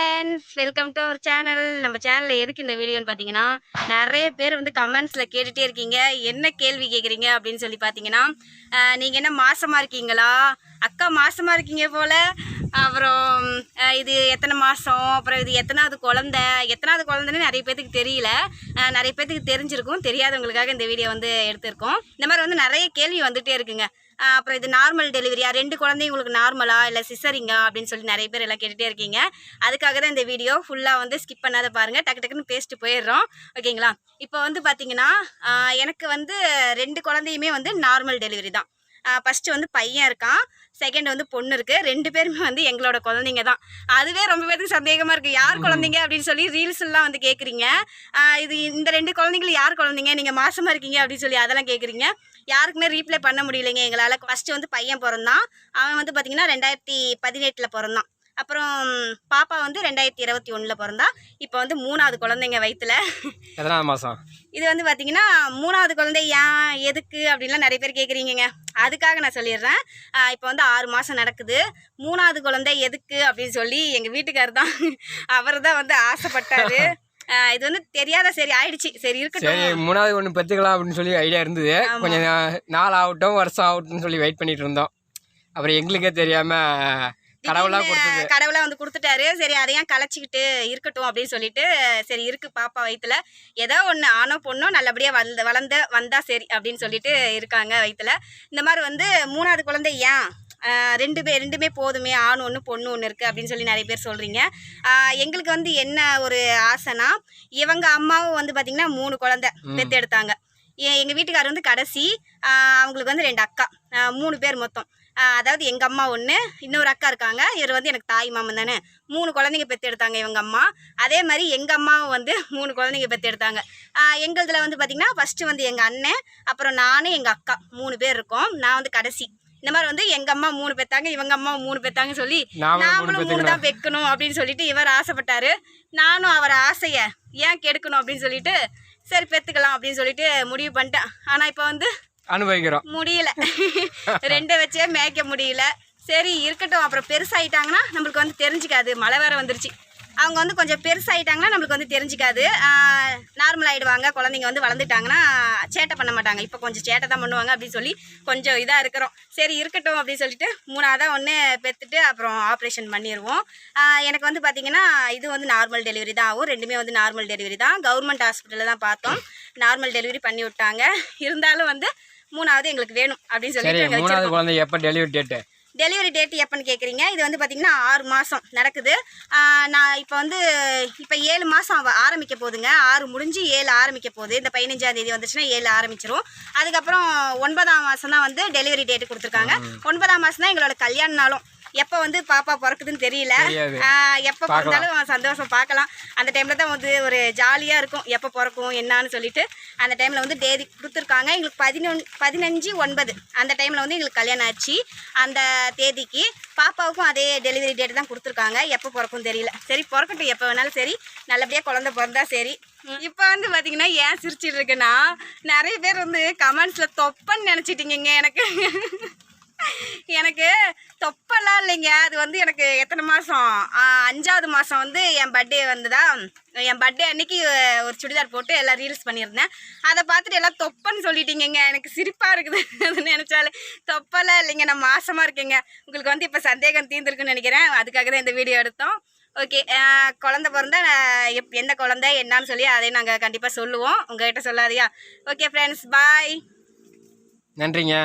Friends welcome to our channel நம்ம சேனலில் எதுக்கு இந்த வீடியோன்னு பார்த்தீங்கன்னா நிறைய பேர் வந்து கமெண்ட்ஸில் கேட்டுகிட்டே இருக்கீங்க. என்ன கேள்வி கேட்குறீங்க அப்படின்னு சொல்லி பார்த்தீங்கன்னா நீங்கள் என்ன மாசமாக இருக்கீங்களா? அக்கா மாசமாக இருக்கீங்க போல். அப்புறம் இது எத்தனை மாதம் அப்புறம் இது எத்தனாவது குழந்த? எத்தனாவது குழந்தைன்னு நிறைய பேத்துக்கு தெரியல. நிறைய பேத்துக்கு தெரிஞ்சிருக்கும். தெரியாதவங்களுக்காக இந்த வீடியோ வந்து எடுத்திருக்கோம். இந்த மாதிரி வந்து நிறைய கேள்வி வந்துகிட்டே இருக்குங்க. அப்புறம் இது நார்மல் டெலிவரியா ரெண்டு குழந்தையும் உங்களுக்கு நார்மலா இல்லை சிசரிங்கா? அப்படின்னு சொல்லி நிறைய பேர் எல்லாம் கேட்டுகிட்டே இருக்கீங்க. அதுக்காக தான் இந்த வீடியோ ஃபுல்லாக வந்து ஸ்கிப் பண்ணாத பாருங்கள் டக்கு டக்குன்னு பேசிட்டு போயிடுறோம். ஓகேங்களா இப்போ வந்து பார்த்தீங்கன்னா எனக்கு வந்து ரெண்டு குழந்தையுமே வந்து நார்மல் டெலிவரி தான். ஃபஸ்ட்டு வந்து பையன் இருக்கான். செகண்ட் வந்து பொண்ணு இருக்கு. ரெண்டு பேருமே வந்து எங்களோட குழந்தைங்க தான். அதுவே ரொம்ப பேருக்கு சந்தேகமாக இருக்குது யார் குழந்தைங்க? அப்படின்னு சொல்லி ரீல்ஸ் எல்லாம் வந்து கேட்குறீங்க இது இந்த ரெண்டு குழந்தைங்களும் யார் குழந்தைங்க? நீங்கள் மாசமாக இருக்கீங்க அப்படின்னு சொல்லி அதெல்லாம் கேட்குறீங்க யாருக்குமே ரீப்ளை பண்ண முடியலைங்க. எங்களால். ஃபஸ்ட்டு வந்து பையன் பிறந்தான். அவன் வந்து பார்த்திங்கன்னா ரெண்டாயிரத்தி பதினெட்டில் பிறந்தான். அப்புறம் பாப்பா வந்து ரெண்டாயிரத்தி இருபத்தி ஒன்றில் பிறந்தா. இப்போ வந்து மூணாவது குழந்தைங்க வயிற்றுல எத்தனாவது மாதம் இது வந்து பார்த்தீங்கன்னா மூணாவது குழந்தை ஏன் எதுக்கு அப்படின்லாம் நிறைய பேர் கேட்குறீங்கங்க அதுக்காக நான் சொல்லிடுறேன். இப்போ வந்து ஆறு மாதம் நடக்குது. மூணாவது குழந்தை எதுக்கு அப்படின்னு சொல்லி எங்கள் வீட்டுக்காரர் தான் அவர் தான் வந்து ஆசைப்பட்டாரு. இது வந்து தெரியாத சரி ஆயிடுச்சு. சரி சரி இருக்கட்டும் மூணாவது ஒன்று பெற்றுக்கலாம் அப்படின்னு சொல்லி ஐடியா இருந்தது. ஆமா. கொஞ்சம் நா- நாள் ஆகட்டும் வருஷம் ஆகட்டும்னு சொல்லி வெயிட் பண்ணிட்டு இருந்தோம். அப்புறம் எங்களுக்கே தெரியாமல் கடவுளாக கொடுத்தது. திடீர்னு கடவுளா வந்து கொடுத்துட்டாரு. சரி அதையும் கலைச்சிக்கிட்டு இருக்கட்டும் அப்படின்னு சொல்லிட்டு சரி இருக்கு பாப்பா வயித்துல. ஏதோ ஒன்று ஆணோ பொண்ணோ நல்லபடியாக வளர்ந்த வளர்ந்த வந்தா சரி அப்படின்னு சொல்லிட்டு இருக்காங்க வயித்துல. இந்த மாதிரி வந்து மூணாவது குழந்தை ஏன்? ரெண்டு பேர் ரெண்டுமே போதுமே ஆண் ஒன்று பொண்ணு ஒன்று இருக்குது அப்படின்னு சொல்லி நிறைய பேர் சொல்கிறீங்க எங்களுக்கு வந்து என்ன ஒரு ஆசைனா இவங்க அம்மாவும் வந்து பார்த்திங்கன்னா மூணு குழந்தை பெற்று எடுத்தாங்க. எங்கள் வீட்டுக்காரர் வந்து கடைசி அவங்களுக்கு வந்து ரெண்டு அக்கா. மூணு பேர் மொத்தம். அதாவது எங்கள் அம்மா ஒன்று இன்னொரு அக்கா இருக்காங்க. இவர் வந்து எனக்கு தாய் மாமன் தானே. மூணு குழந்தைங்க பெற்று எடுத்தாங்க இவங்க அம்மா. அதே மாதிரி எங்கள் அம்மாவும் வந்து மூணு குழந்தைங்க பெற்று எடுத்தாங்க. எங்களுதுல வந்து பார்த்திங்கன்னா ஃபஸ்ட்டு வந்து எங்கள் அண்ணன் அப்புறம் நான் எங்கள் அக்கா மூணு பேர் இருக்கோம். நான் வந்து கடைசி. இந்த மாதிரி வந்து எங்கள் அம்மா மூணு பெத்தாங்க இவங்க அம்மா மூணு பெத்தாங்க சொல்லி நாமளும் மூணு தான் வைக்கணும் அப்படின்னு சொல்லிட்டு இவர் ஆசைப்பட்டாரு. நானும் அவர் ஆசையை ஏன் கெடுக்கணும் அப்படின்னு சொல்லிட்டு சரி பெற்றுக்கலாம் அப்படின்னு சொல்லிட்டு முடிவு பண்ணிட்டேன். ஆனால் இப்போ வந்து அனுபவிக்கிறோம். முடியல. ரெண்டை வச்சே மேய்க்க முடியல. சரி இருக்கட்டும். அப்புறம் பெருசாயிட்டாங்கன்னா நம்மளுக்கு வந்து தெரிஞ்சுக்காது. மழை வேற வந்துருச்சு. அவங்க வந்து கொஞ்சம் பெருசாயிட்டாங்கன்னா நம்மளுக்கு வந்து தெரிஞ்சுக்காது. நார்மல் ஆயிடுவாங்க. குழந்தைங்க வந்து வளர்ந்துட்டாங்கன்னா சேட்டை பண்ண மாட்டாங்க. இப்போ கொஞ்சம் சேட்டை தான் பண்ணுவாங்க அப்படின்னு சொல்லி கொஞ்சம் இதாக இருக்கிறோம். சரி இருக்கட்டும் அப்படின்னு சொல்லிட்டு மூணாவதாக ஒன்று பெற்றுட்டு அப்புறம் ஆப்ரேஷன் பண்ணிடுவோம் எனக்கு வந்து பார்த்தீங்கன்னா இது வந்து நார்மல் டெலிவரி தான். ஆகும். ரெண்டுமே வந்து நார்மல் டெலிவரி தான். கவர்மெண்ட் ஹாஸ்பிட்டலில் தான் பார்த்தோம். நார்மல் டெலிவரி பண்ணி விட்டாங்க இருந்தாலும் வந்து மூணாவது எங்களுக்கு வேணும் அப்படின்னு மூணாவது. குழந்தை எப்போ டெலிவரி டேட்டு டெலிவரி டேட் எப்போன்னு கேட்குறீங்க இது வந்து பார்த்திங்கன்னா ஆறு மாதம் நடக்குது. நான் இப்போ வந்து இப்போ ஏழு மாதம் ஆரம்பிக்க போகுதுங்க ஆறு முடிஞ்சு ஏழு ஆரம்பிக்க போகுது. இந்த பதினஞ்சாம் தேதி வந்துச்சுன்னா ஏழு ஆரம்பிச்சிரும். அதுக்கப்புறம் ஒன்பதாம் மாதம் தான் வந்து டெலிவரி டேட் கொடுத்துருக்காங்க. ஒன்பதாம் மாதம் தான் எங்களோட கல்யாண நாளும். எப்போ வந்து பாப்பா பிறக்குதுன்னு தெரியல. எப்போ. பிறந்தாலும் சந்தோஷம் பார்க்கலாம். அந்த டைமில் தான் வந்து ஒரு ஜாலியாக இருக்கும். எப்போ பிறக்கும் என்னான்னு சொல்லிட்டு. அந்த டைமில் வந்து தேதி கொடுத்துருக்காங்க. எங்களுக்கு பதினொன்று பதினஞ்சு ஒன்பது. அந்த டைமில் வந்து எங்களுக்கு கல்யாணம் ஆச்சு. அந்த தேதிக்கு பாப்பாவுக்கும் அதே டெலிவரி டேட் தான் கொடுத்துருக்காங்க. எப்போ பிறக்கும் தெரியல. சரி பிறக்கட்டும். எப்போ வேணாலும் சரி. நல்லபடியாக குழந்தை பிறந்தா சரி. இப்போ வந்து பார்த்தீங்கன்னா ஏன் சிரிச்சிட்டு இருக்குன்னா நிறைய பேர் வந்து கமெண்ட்ஸில் தொப்பன்னு நினச்சிட்டிங்க எனக்கு. எனக்கு தொப்பெல்லாம் இல்லைங்க. அது வந்து எனக்கு எத்தனை மாதம் அஞ்சாவது மாதம் வந்து என் பர்த்டே வந்ததா? என் பர்த்டே அன்னைக்கு ஒரு சுடிதார் போட்டு எல்லாம் ரீல்ஸ் பண்ணியிருந்தேன். அதை பார்த்துட்டு எல்லாம் தொப்பன்னு சொல்லிட்டீங்கங்க. எனக்கு சிரிப்பாக இருக்குது. அது நினச்சாலே தொப்பெல்லாம் இல்லைங்க. நான் மாசமாக இருக்கேங்க. உங்களுக்கு வந்து இப்போ சந்தேகம் தீர்ந்துருக்குன்னு நினைக்கிறேன். அதுக்காக தான் இந்த வீடியோ எடுத்தோம். ஓகே குழந்த பிறந்தா எப் எந்த குழந்த என்னன்னு சொல்லி அதையும் நாங்கள் கண்டிப்பாக சொல்லுவோம். உங்ககிட்ட சொல்லாதியா? ஓகே ஃப்ரெண்ட்ஸ் பாய் நன்றிங்க.